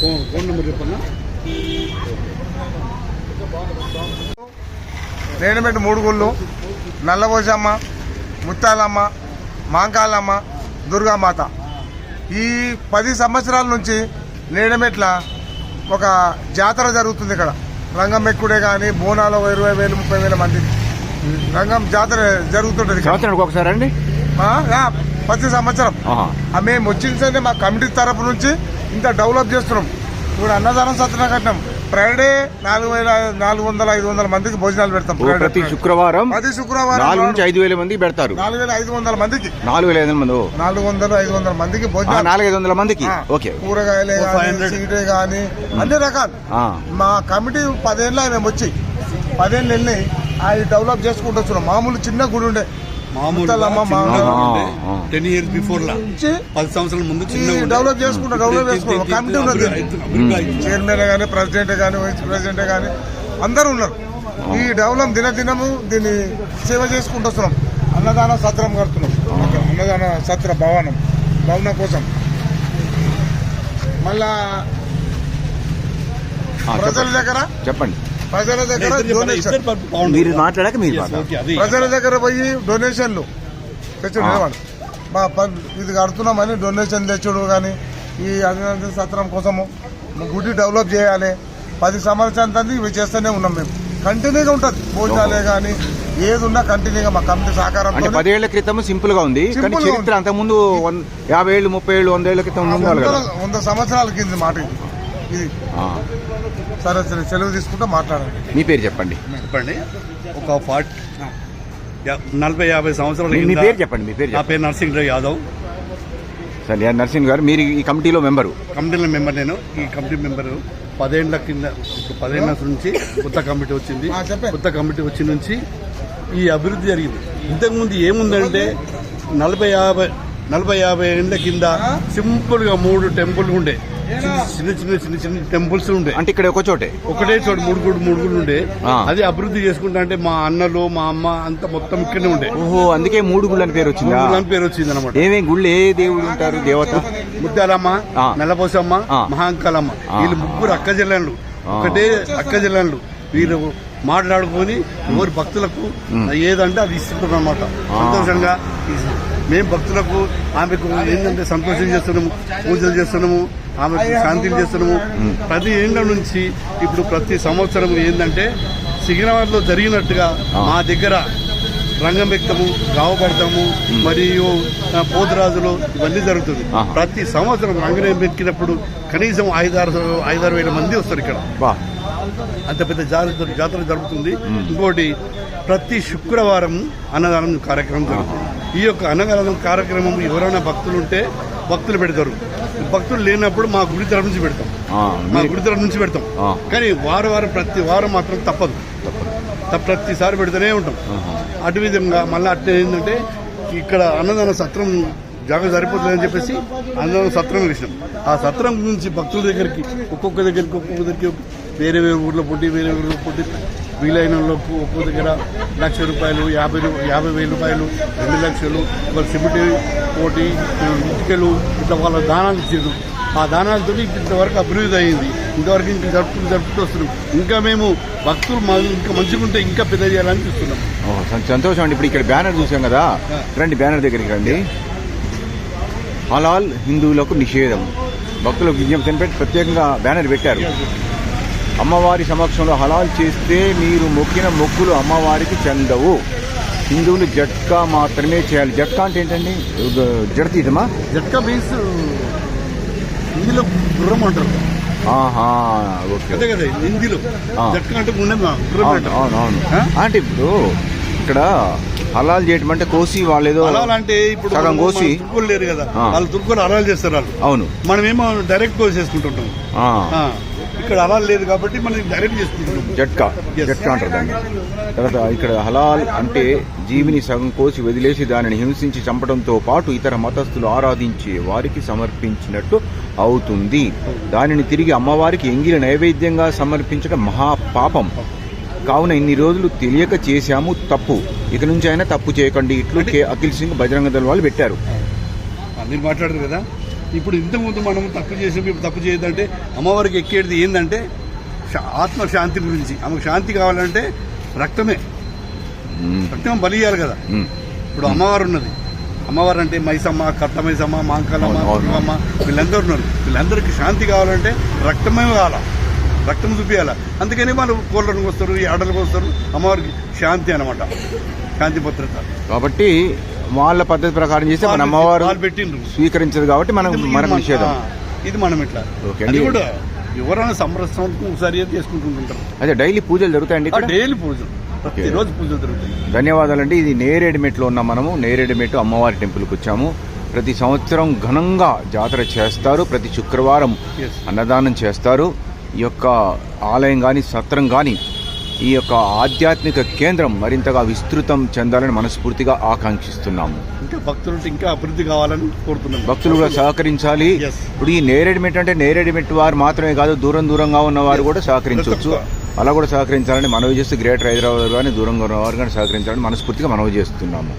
Phone phone number చెప్పన్నా? మూడు గుళ్ళు. నల్లబోసమ్మ ముత్తాలమ్మ మాంకాలమ్మ దుర్గామాత. ఈ పది సంవత్సరాల నుంచి నేడమెట్ల ఒక జాతర జరుగుతుంది ఇక్కడ. రంగం ఎక్కుడే కానీ బోనాలు ఇరవై వేలు ముప్పై వేల మంది. రంగం జాతర జరుగుతుంటది ఒకసారి అండి ఆ, ఆ, ప్రతి సంవత్సరం. మేము వచ్చిందంటే మా కమిటీ తరపు నుంచి ఇంత డెవలప్ చేస్తున్నాం. ఇప్పుడు అన్నదానం సత్యన కట్టినాం. ఫ్రైడే నాలుగు వేల నాలుగు వందల ఐదు వందల మందికి భోజనాలు పెడతాం ప్రతి శుక్రవారం ప్రతి శుక్రవారం నాలుగు నుంచి ఐదు వేల మంది పెడతారు. నాలుగు వేల ఐదు వందల మందికి. నాలుగు వేల ఐదు వందల మంది. నాలుగు వందలు ఐదు వందల మందికి భోజనాలు. నాలుగు ఐదు వందల మందికి. ఓకే. కూరగాయలే కానీ 500. సీటే కానీ అన్ని రకాలు. ఆ, మా కమిటీ పదేళ్ళ మేము వచ్చి పదేళ్ళు వెళ్ళి అవి డెవలప్ చేసుకుంటూ వస్తున్నాం. మామూలు చిన్న గుడి ఉండే టెన్ ఇయర్స్ బిఫోర్ లా పది సంవత్సరాల ముందు డెవలప్ చేసుకుంటా డెవలప్ చేసుకుంటాం. కమిటీ ఉన్నది. చైర్మన్ కానీ ప్రెసిడెంట్ కానీ వైస్ ప్రెసిడెంట్ కానీ అందరూ ఉన్నారు. ఈ డెవలప్ దినదినము దీన్ని సేవ చేసుకుంటూ వస్తున్నాం. అన్నదాన సత్రం కడుతున్నాం. ఓకే, అన్నదాన సత్ర భవనం భవనం కోసం. మళ్ళా ప్రజల. దగ్గర చెప్పండి. ప్రజల దగ్గర డొనేషన్ మీరు మాట్లాడాక మీరు. ప్రజల దగ్గర పోయి డొనేషన్లు తెచ్చుడు మా ప- ఇది కడుతున్నామని డొనేషన్ తెచ్చుడు కానీ ఈ అభినందన సత్రం కోసము గుడి డెవలప్ చేయాలి. పది సంవత్సరాలు ఇవి చేస్తూనే ఉన్నాం మేము. కంటిన్యూగా ఉంటుంది. భోజనాలే కానీ ఏది ఉన్నా కంటిన్యూగా మా కమిటీ అంటే సహకారంతో పదేళ్ళ క్రితం సింపుల్గా ఉంది. కానీ చరిత్ర అంత ముందు యాభై ఏళ్ళు ముప్పై ఏళ్ళు వంద ఏళ్ళ క్రితం వంద సంవత్సరాల కింద మాట ఇది. సరే సరే సెలవు తీసుకుంటే మాట్లాడండి. మీ పేరు చెప్పండి. చెప్పండి. ఒక ఫార్టీ నలభై యాభై సంవత్సరాల మీ- పేరు చెప్పండి మీ పేరు నా పేరు నరసింహరావు యాదవ్. సరే యా నరసింహ్ గారు మీరు ఈ కమిటీలో మెంబరు. కమిటీల మెంబర్ నేను. ఈ కమిటీ మెంబర్ పదేళ్ళ కింద పదేళ్ళ నుంచి కొత్త కమిటీ వచ్చింది. కొత్త కమిటీ వచ్చి నుంచి ఈ అభివృద్ధి జరిగింది. ఇంతకుముందు ఏముందంటే నలభై యాభై నలభై యాభై ఏళ్ళ కింద సింపుల్గా మూడు టెంపుల్ ఉండే. చిన్న చిన్న చిన్న చిన్న చిన్న టెంపుల్స్ ఉండే. అంటే ఇక్కడ ఒక చోటే? ఒకటే చోటు మూడు గుడు మూడు గుళ్ళు ఉండే. అది అభివృద్ధి చేసుకుంటా అంటే మా అన్నలు మా అమ్మ అంతా మొత్తం ఇక్కడనే ఉండే. ఓహో అందుకే మూడు గుళ్ళు అని పేరు వచ్చిందా? అని పేరు వచ్చింది అనమాట ఏమేం గుళ్ళు ఏ దేవుడు ఉంటారు దేవత? ముత్యాలమ్మ ఆ. నల్లపోసమ్మ. మహాంకాలమ్మ. వీళ్ళు ముగ్గురు అక్క జిల్లాలు. ఒకటే అక్క జిల్లాలు వీళ్ళు మాట్లాడుకొని ఎవరి భక్తులకు ఏదంటే అది ఇస్తుంటారు అనమాట సంతోషంగా మేము భక్తులకు ఆమెకు ఏంటంటే సంతోషం చేస్తున్నాము పూజలు చేస్తున్నాము ఆమెకు శాంతిని చేస్తున్నాము. ప్రతి ఏళ్ళ నుంచి ఇప్పుడు ప్రతి సంవత్సరం ఏంటంటే సికింద్రాబాద్లో జరిగినట్టుగా మా దగ్గర రంగం వ్యక్తము గావ పడతాము మరియు పోతురాజులు ఇవన్నీ జరుగుతుంది. ప్రతి సంవత్సరం రంగం ఎక్కినప్పుడు కనీసం ఐదారు ఐదారు వేల మంది వస్తారు ఇక్కడ. బా. అంత పెద్ద జాతర జాతర జరుగుతుంది. ఇంకోటి ప్రతి శుక్రవారం అన్నదానం కార్యక్రమం జరుగుతుంది. ఈ యొక్క అన్నదానం కార్యక్రమం ఎవరైనా భక్తులు ఉంటే భక్తులు పెడతారు. భక్తులు లేనప్పుడు మా గుడి తరఫు నుంచి పెడతాం. మా గుడి తరఫు నుంచి పెడతాం. కానీ వారం వారం ప్రతి వారం మాత్రం తప్పదు. తప్ప- ప్రతిసారి పెడుతూనే ఉంటాం. అటు విధంగా మళ్ళీ అట్లా ఏంటంటే ఇక్కడ అన్నదాన సత్రం జాగా సరిపోతుందని చెప్పేసి అన్నదాన సత్రం వేసినాం ఆ సత్రం నుంచి భక్తుల దగ్గరికి ఒక్కొక్క దగ్గరికి ఒక్కొక్క దగ్గరికి వేరే వేరే ఊర్లో పుట్టి వేరే ఊర్లో పుట్టి వీలైన వాళ్ళకు దగ్గర లక్ష రూపాయలు యాభై యాభై వేల రూపాయలు రెండు లక్షలు ఒక సిమెంట్ కోటి ఇటుకలు ఇట్లా వాళ్ళ దానాలు ఇచ్చారు. ఆ దానాలతో ఇంతవరకు అభివృద్ధి అయింది. ఇంతవరకు ఇంకా జరుపుకుంటూ జరుపుకుంటూ వస్తున్నాం. ఇంకా మేము భక్తులు మా- ఇంకా మంచిగా ఉంటే ఇంకా పెద్ద చేయాలని చూస్తున్నాం. సంతోషం అండి. ఇప్పుడు ఇక్కడ బ్యానర్ చూసాం కదా? రండి బ్యానర్ దగ్గరికి రండి. హలాల్ హిందువులకు నిషేధం. భక్తులకు విజ్ఞప్తి. పెట్టి ప్రత్యేకంగా బ్యానర్ పెట్టారు. అమ్మవారి సమక్షంలో హలాల్ చేస్తే మీరు మొక్కిన మొక్కులు అమ్మవారికి చెందవు. హిందువులు జట్కా మాత్రమే చేయాలి. జట్కా అంటే ఏంటండి? జడతీతమా జట్కా మీన్స్ హిందీలో గుర్రం అంటారు. ఆహా ఓకే. అదే కదా హిందీలో. ఆ. జట్కా అంటే ఇప్పుడు ఇక్కడ హలాల్ చేయటం అంటే కోసి వాళ్ళేదో అలా అంటే ఇప్పుడు సగం కోసి తుర్కోలు లేరు కదా. వాళ్ళు తుర్కోలు అరాలు చేస్తారు వాళ్ళు. అవును. మనమేమో డైరెక్ట్ కోసి చేసుకుంటుంటాం ఆ. ఆ. ఇక్కడ అరాలు లేదు కాబట్టి మనం డైరెక్ట్ చేసుకుంటున్నాం. జట్కా. జట్కా అంటారు దాన్ని. తర్వాత ఇక్కడ హలాల్ అంటే జీవిని సగం కోసి వదిలేసి దానిని హింసించి చంపడంతో పాటు ఇతర మతస్థులు ఆరాధించే వారికి సమర్పించినట్టు అవుతుంది. దానిని తిరిగి అమ్మవారికి ఎంగిలి నైవేద్యంగా సమర్పించడం మహాపాపం. కావున ఇన్ని రోజులు తెలియక చేశాము తప్పు. ఇక నుంచి అయినా తప్పు చేయకండి. ఇట్లు కె అఖిల్ సింగ్ బజరంగ దళ వాళ్ళు పెట్టారు మీరు మాట్లాడారు కదా? ఇప్పుడు ఇంతకుముందు మనం తప్పు చేసి ఇప్పుడు తప్పు చేయొద్దంటే అమ్మవారికి ఎక్కేది ఏంటంటే ఆత్మ శాంతి గురించి. ఆమెకు శాంతి కావాలంటే రక్తమే. రక్తం బలి ఇవ్వాలి కదా. ఇప్పుడు అమ్మవారు ఉన్నది. అమ్మవారు అంటే మైసమ్మ కట్ట మైసమ్మ మాంకాలమ్మ. దుర్గమ్మ వీళ్ళందరూ ఉన్నారు. వీళ్ళందరికీ శాంతి కావాలంటే రక్తమే కావాలా. రక్తం చూపించాల అందుకని వాళ్ళు కోళ్ళను వస్తారు ఈ ఆటలకు వస్తారు. అమ్మవారికి శాంతి అనమాట శాంతి భద్రత. కాబట్టి వాళ్ళ పద్ధతి ప్రకారం చేస్తే మన అమ్మవారు స్వీకరించదు కాబట్టి మనం మనకు మన- నిషేధం. ఇది మనం ఇట్లా. ఓకే అండి. కూడా ఎవరైనా సంవత్సరానికి ఒకసారి చేసుకుంటుంటారు. అదే డైలీ పూజలు జరుగుతాయండి డైలీ పూజలు. ప్రతిరోజు పూజలు జరుగుతాయి. ధన్యవాదాలండి. ఇది నేరేడుమెట్లో ఉన్నాం మనము. నేరేడుమెట్టు అమ్మవారి టెంపుల్కి వచ్చాము. ప్రతి సంవత్సరం ఘనంగా జాతర చేస్తారు. ప్రతి శుక్రవారం. అన్నదానం చేస్తారు. ఈ యొక్క ఆలయం కానీ సత్రం కానీ ఈ యొక్క ఆధ్యాత్మిక కేంద్రం మరింతగా విస్తృతం చెందాలని మనస్ఫూర్తిగా ఆకాంక్షిస్తున్నాము. ఇంకా భక్తులు ఇంకా అభివృద్ధి కావాలని కోరుతున్నాం. భక్తులు కూడా సహకరించాలి. ఇప్పుడు ఈ నేరేడుమెట్టు అంటే నేరేడుమెట్టు వారు మాత్రమే కాదు దూరం దూరంగా ఉన్న వారు కూడా సహకరించవచ్చు. అలా కూడా సహకరించాలని మనవి చేస్తూ గ్రేటర్ హైదరాబాద్ కానీ దూరంగా ఉన్న వారు కానీ సహకరించాలని మనస్ఫూర్తిగా మనవి చేస్తున్నాము.